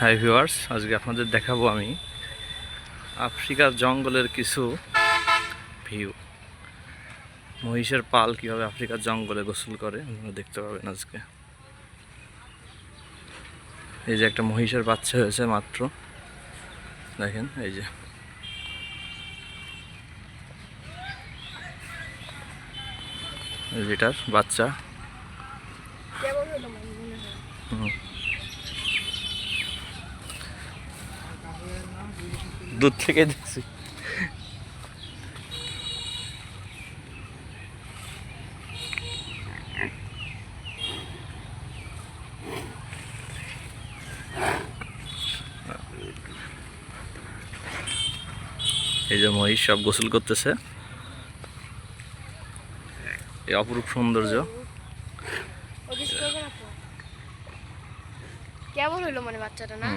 Hi viewers, আজকে আপনাদের দেখাবো আমি আফ্রিকার জঙ্গলের কিছু ভিউ। মহিষের পাল কীভাবে আফ্রিকার জঙ্গলে গোসল করে, আপনারা দেখতে পাবেন আজকে। এই যে একটা মহিষের বাচ্চা হয়েছে মাত্র। দেখেন, এই যে। এই যে এটার বাচ্চা কেমন হলো মনে মনে হয় হুম। দূর থেকে দেখছি। এই যে মহিষ সব গোসল করতেছে। এই অপরূপ সৌন্দর্য। কেমন হলো মানে বাচ্চাটা না?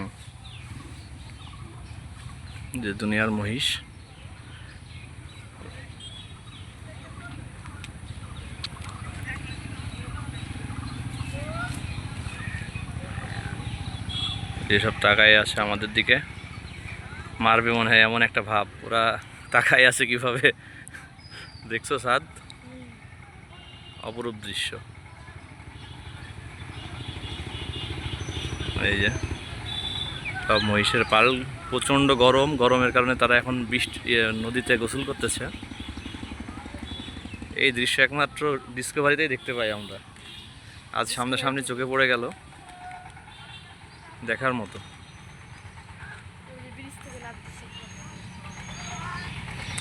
যে দুনিয়ার মহিষ। যেসব তাকায় আছে আমাদের দিকে মারবে মনে হয় এমন একটা ভাব। ওরা তাকায় আছে কীভাবে? দেখছ সাদ? অপরূপ দৃশ্য। এই যে, সব মহিষের পাল, প্রচণ্ড গরম, গরমের কারণে তারা এখন বৃষ্টি নদীতে গোসল করতেছে। এই দৃশ্য একমাত্র ডিসকভারিতেই দেখতে পাই আমরা। আজ সামনাসামনি চোখে পড়ে গেল। দেখার মতো।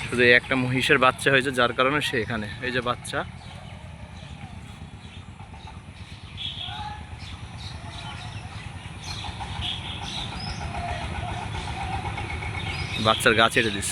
শুধু একটা মহিষের বাচ্চা হয়েছে, যার কারণে সে এখানে। এই যে বাচ্চা। বাচ্চার গাছ এটা দিস।